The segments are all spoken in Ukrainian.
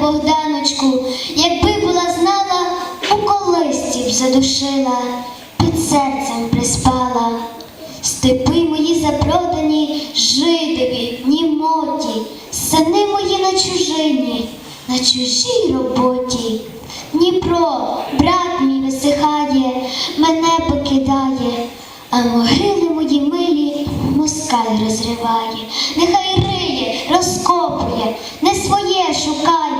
Богданочку, якби була знала, у колисці б задушила, під серцем приспала. Степи мої запродані, жидові, німоті, сини мої на чужині, на чужій роботі. Дніпро, брат мій висихає, мене покидає, а могили мої милі москаль розриває, нехай риє, розкопує, не своє шукає.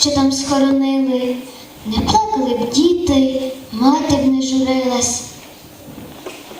що там схоронили, не плакали б діти, мати б не журилась.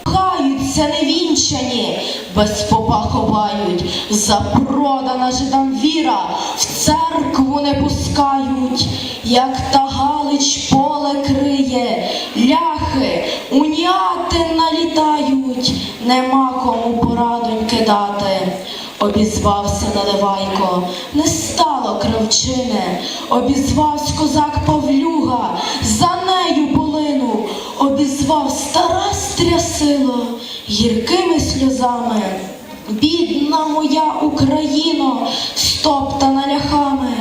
Хаються невінчані, без попа ховають, запродана жидам віра, в церкву не пускають, як та Галич поле криє, ляхи, уняти налітають, нема кому порадоньки дати. Обізвався Наливайко, не стало кравчини, обізвавсь козак Павлюга, за нею полину, обізвав стара стрясило гіркими сльозами. Бідна моя Україно, стоптана ляхами,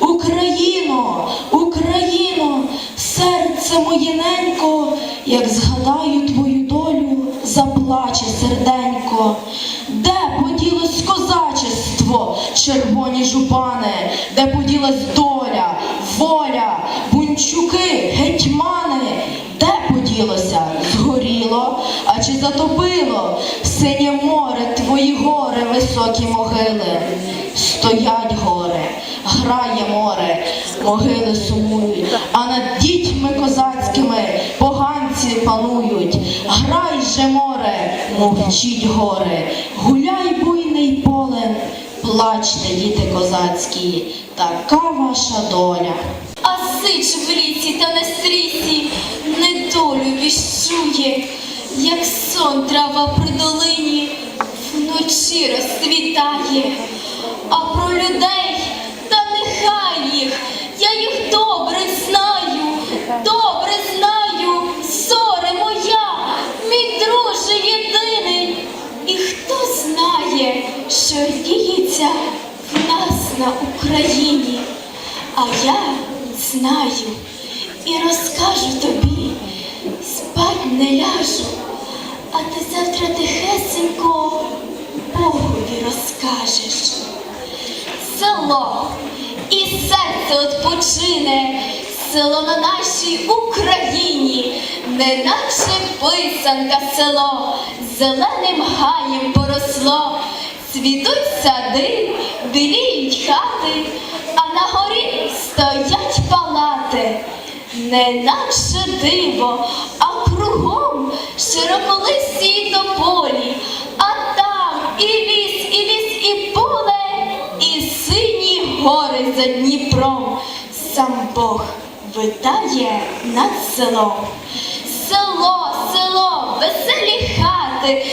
Україно, Україно, серце моє ненько, як згадаю твою долю, заплаче серденько. Червоні жупани, де поділась доля, воля, бунчуки, гетьмани, де поділося, згоріло, а чи затопило? Синє море, твої гори, високі могили, стоять гори, грає море, могили сумують, а над дітьми козацькими поганці панують. Грай же море, мовчіть гори, гуляй полем, плачте, діти козацькі, така ваша доля. А сич в ріці та на стрісі недолю віщує, як сон трава при долині вночі розцвітає, а про людей на Україні. А я знаю і розкажу тобі, спать не ляжу, а ти завтра тихесенько Богові розкажеш. Село і серце odpoczyне, село на нашій Україні, неначе писанка село, зеленим гаєм поросло, цвітуть сади, біліють хати, а на горі стоять палати, неначе диво, а кругом широколисті тополі, а там і ліс, і ліс, і поле, і сині гори за Дніпром. Сам Бог витає над селом. Село, село, веселі хати,